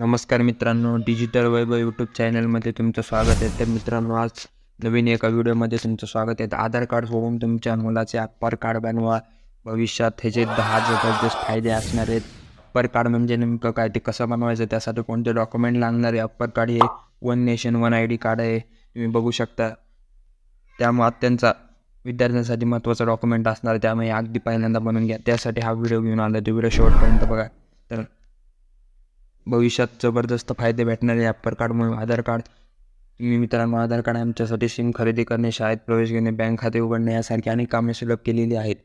नमस्कार मित्रांनो डिजिटल वैभव यूट्यूब चॅनलमध्ये तुमचं स्वागत आहे. तर मित्रांनो आज नवीन एका व्हिडिओमध्ये तुमचं स्वागत आहे. आधार कार्ड होऊन तुमच्या मुलाचे अप्पर कार्ड बनवा. भविष्यात ह्याचे दहा जबरदस्त फायदे असणार आहेत अप्पर कार्ड म्हणजे नेमकं काय ते कसं बनवायचं त्यासाठी कोणते डॉक्युमेंट लागणार आहे? अप्पर कार्ड हे one nation one I D card आहे. तुम्ही बघू शकता. त्यामुळे अत्यंत विद्यार्थ्यांसाठी महत्त्वाचं डॉक्युमेंट असणार आहे. त्यामुळे अगदी पहिल्यांदा बनवून घ्या. त्यासाठी हा व्हिडिओ घेऊन आला तो व्हिडिओ शेवटपर्यंत बघा. तर भविष्यात जबरदस्त फायदे भेटणारे ॲपर कार्डमुळे आधार कार्ड तुम्ही मित्रांनो आधार कार्ड आमच्यासाठी सिम खरेदी करणे शाळेत प्रवेश घेणे बँक खाते उघडणे यासारखी अनेक कामे सुलभ केलेली आहेत.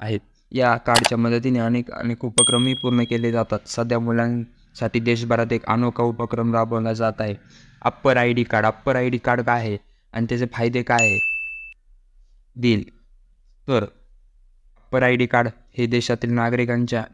आहेत. या कार्डच्या मदतीने अनेक अनेक उपक्रमही पूर्ण केले जातात. सध्या मुलांसाठी देशभरात एक अनोखा उपक्रम राबवला जात आहे. APAAR I D card APAAR I D card काय आहे? आणि त्याचे फायदे काय आहे? देईल तर अप्पर आय डी कार्ड हे देशातील नागरिकांच्या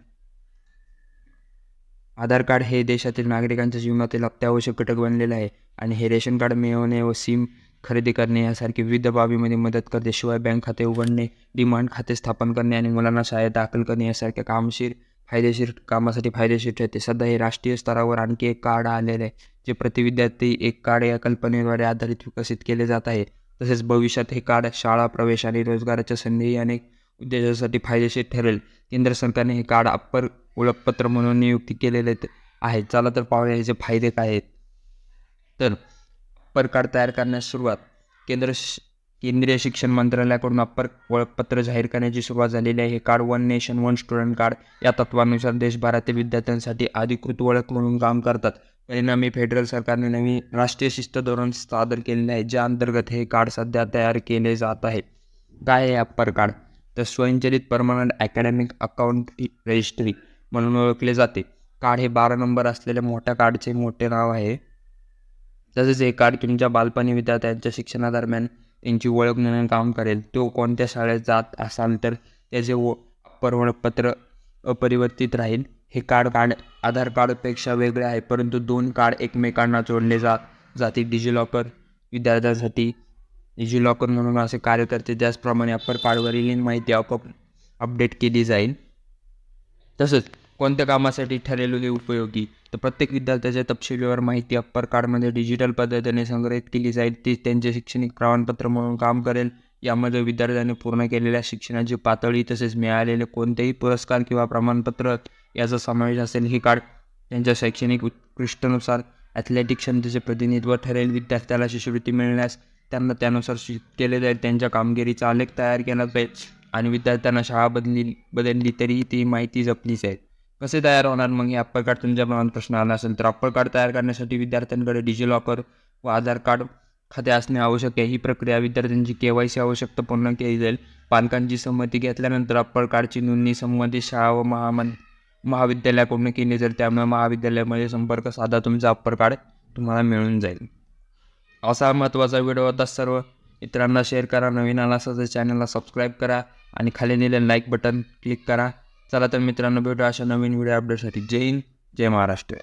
आधार कार्ड हे देशातील नागरिकांच्या जीवनातील अत्यावश्यक घटक बनलेले आहे आणि हे रेशन कार्ड मिळवणे व सिम खरेदी करणे यासारखी विविध बाबीमध्ये मदत करते. शिवाय बँक खाते उघडणे डिमांड खाते स्थापन करणे आणि मुलांना शाळेत दाखल करणे यासारख्या कामशीर फायदेशीर कामासाठी फायदेशीर ठरते. सध्या हे राष्ट्रीय स्तरावर आणखी एक कार्ड आलेले आहे जे प्रति विद्यार्थी एक कार्ड या कल्पनेद्वारे आधारित विकसित केले जात आहे. तसेच भविष्यात हे कार्ड शाळा प्रवेश आणि रोजगाराच्या संधीही अनेक उद्देशासाठी फायदेशीर ठरेल. केंद्र सरकारने हे कार्ड अप्पर ओळखपत्र म्हणून नियुक्ती केलेले आहेत. आहे चला तर पाहूया याचे फायदे काय आहेत. तर अप्पर कार्ड तयार करण्यास सुरुवात. केंद्र श केंद्रीय शिक्षण मंत्रालयाकडून अप्पर ओळखपत्र जाहीर करण्याची सुरुवात झालेली आहे. हे card one nation one student card या तत्वानुसार देशभरातील विद्यार्थ्यांसाठी अधिकृत ओळख म्हणून काम करतात. परिणामी फेडरल सरकारने नवीन राष्ट्रीय शिस्त धोरण सादर केलेले आहे ज्या अंतर्गत हे कार्ड सध्या तयार केले जात आहे. काय आहे अप्पर कार्ड? तर स्वयंचलित परमनंट अकॅडमिक अकाउंट रजिस्ट्री. म्हणून ओळखले जाते. कार्ड हे बारा नंबर असलेल्या मोठ्या कार्डचे मोठे नाव आहे. तसेच हे कार्ड तुमच्या बालपणी विद्यार्थ्यांच्या शिक्षणादरम्यान त्यांची ओळख म्हणून काम करेल. तो कोणत्या शाळेत जात असाल तर त्याचे ओ अप्पर ओळखपत्र अपरिवर्तित राहील. हे कार्ड कार्ड आधार कार्डपेक्षा वेगळे आहे परंतु दोन कार्ड एकमेकांना जोडले जा जाते डिजिलॉकर विद्यार्थ्यांसाठी डिजिलॉकर म्हणून असे कार्य करते. त्याचप्रमाणे अप्पर कार्डवरील माहिती आपोआप अपडेट केली जाईल. तसंच कोणत्या कामासाठी ठरलेले उपयोगी? तर प्रत्येक विद्यार्थ्याच्या तपशीलवार माहिती अप्पर कार्डमध्ये डिजिटल पद्धतीने संग्रहित केली जाईल. ती त्यांचे शैक्षणिक प्रमाणपत्र म्हणून काम करेल. यामध्ये विद्यार्थ्यांनी पूर्ण केलेल्या शिक्षणाची पातळी तसेच मिळालेले कोणतेही पुरस्कार किंवा प्रमाणपत्र याचा समावेश असेल हे कार्ड त्यांच्या शैक्षणिक उत्कृष्टनुसार ॲथलेटिक क्षमतेचे प्रतिनिधित्व ठरेल. विद्यार्थ्याला शिष्यवृत्ती मिळण्यास त्यांना त्यानुसार शिक केले जाईल. त्यांच्या कामगिरीचा आलेख तयार केला जाईल आणि विद्यार्थ्यांना शाळा बदली बदलली तरीही ती माहिती जपली जाईल. कसे तयार होणार? मग हे अप्पर कार्ड तुमच्या मनात प्रश्न आला असेल तर अप्पर कार्ड तयार करण्यासाठी विद्यार्थ्यांकडे डिजिलॉकर व आधार कार्ड खाते असणे आवश्यक आहे. ही प्रक्रिया विद्यार्थ्यांची के वाय सी आवश्यकता पूर्ण केली जाईल. पालकांची संमती घेतल्यानंतर अप्पर कार्डची नोंदणी संबंधित शाळा व महामन महाविद्यालयाकडून केली जाईल. त्यामुळे महाविद्यालयामध्ये संपर्क साधा. तुमचा अप्पर कार्ड तुम्हाला मिळून जाईल. असा महत्त्वाचा व्हिडिओ होता सर्व इतरांना शेअर करा. नवीन आला असेल चॅनलला सबस्क्राईब करा आणि खाली दिलेलं लाईक बटन क्लिक करा. चला तर मित्रांनो भेटू अशा नवीन व्हिडिओ अपडेटसाठी जय हिंद जय महाराष्ट्र.